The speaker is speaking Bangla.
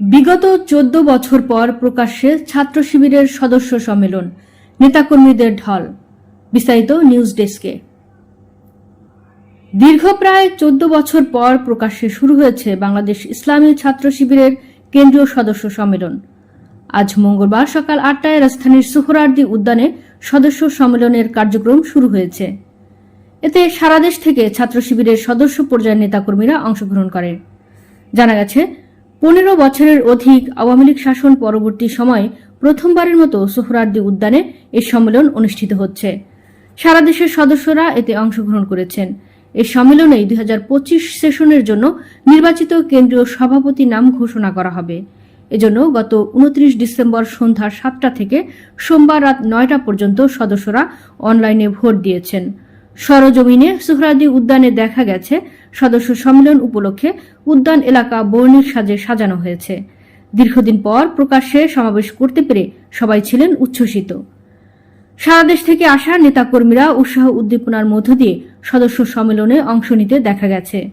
বিগত চোদ্দ বছর পর প্রকাশ্যে ছাত্র শিবিরের সদস্য সম্মেলন, নেতাকর্মীদের ঢল। বিস্তারিত নিউজ ডেস্কে। দীর্ঘ প্রায় চোদ্দ বছর পর প্রকাশ্যে শুরু হয়েছে বাংলাদেশ ইসলামী ছাত্র শিবিরের কেন্দ্রীয় সদস্য সম্মেলন। আজ মঙ্গলবার সকাল আটটায় রাজধানীর সুহরার্দি উদ্যানে সদস্য সম্মেলনের কার্যক্রম শুরু হয়েছে। এতে সারা দেশ থেকে ছাত্র শিবিরের সদস্য পর্যায়ের নেতাকর্মীরা অংশগ্রহণ করে। জানা গেছে পনেরো বছরের অধিক আওয়ামী লীগ শাসন পরবর্তী সময়ে প্রথমবারের মতো সোহরার্দি উদ্যানে এই সম্মেলন অনুষ্ঠিত হচ্ছে। সারা দেশের সদস্যরা এতে অংশগ্রহণ করেছেন। এই সম্মেলনেই দুই সেশনের জন্য নির্বাচিত কেন্দ্রীয় সভাপতি নাম ঘোষণা করা হবে। এজন্য গত উনত্রিশ ডিসেম্বর সন্ধ্যা সাতটা থেকে সোমবার রাত নয়টা পর্যন্ত সদস্যরা অনলাইনে ভোট দিয়েছেন। সরজমিনে সুহরাদি উদ্যানে দেখা গেছে সদস্য সম্মেলন উপলক্ষে উদ্যান এলাকা বর্ণের সাজে সাজানো হয়েছে। দীর্ঘদিন পর প্রকাশ্যে সমাবেশ করতে পেরে সবাই ছিলেন উচ্ছ্বসিত। সারা দেশ থেকে আসা নেতাকর্মীরা উৎসাহ উদ্দীপনার মধ্য দিয়ে সদস্য সম্মেলনে অংশ নিতে দেখা গেছে।